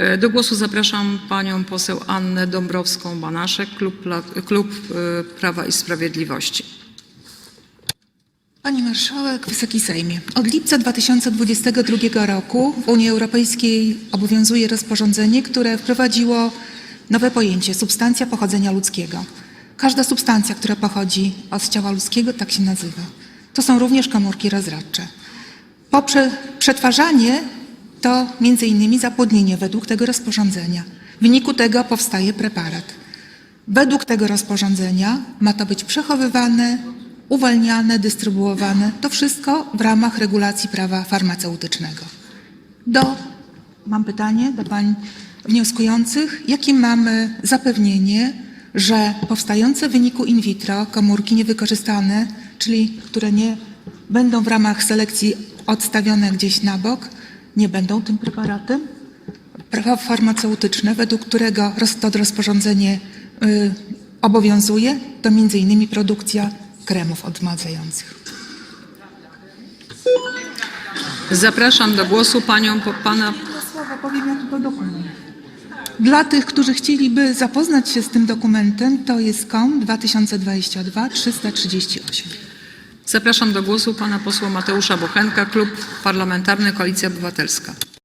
E, Do głosu zapraszam panią poseł Annę Dąbrowską-Banaszek, klub, klub e, Prawa i Sprawiedliwości. Pani Marszałek, Wysoki Sejmie. Od lipca 2022 roku w Unii Europejskiej obowiązuje rozporządzenie, które wprowadziło nowe pojęcie substancja pochodzenia ludzkiego. Każda substancja, która pochodzi od ciała ludzkiego, tak się nazywa. To są również komórki rozradcze. Poprze przetwarzanie to innymi zapłodnienie według tego rozporządzenia. W wyniku tego powstaje preparat. Według tego rozporządzenia ma to być przechowywane, uwalniane, dystrybuowane. To wszystko w ramach regulacji prawa farmaceutycznego. Do, mam pytanie do pań wnioskujących. Jakie mamy zapewnienie, że powstające w wyniku in vitro komórki niewykorzystane, czyli które nie będą w ramach selekcji odstawione gdzieś na bok, nie będą tym preparatem? prawo farmaceutyczne, według którego to rozporządzenie y, obowiązuje, to między innymi produkcja kremów odmładzających. Zapraszam do głosu panią, po, pana powiem, jaki to dokument. Dla tych, którzy chcieliby zapoznać się z tym dokumentem, to jest KOM 2022-338. Zapraszam do głosu pana posła Mateusza Bochenka, Klub Parlamentarny Koalicja Obywatelska.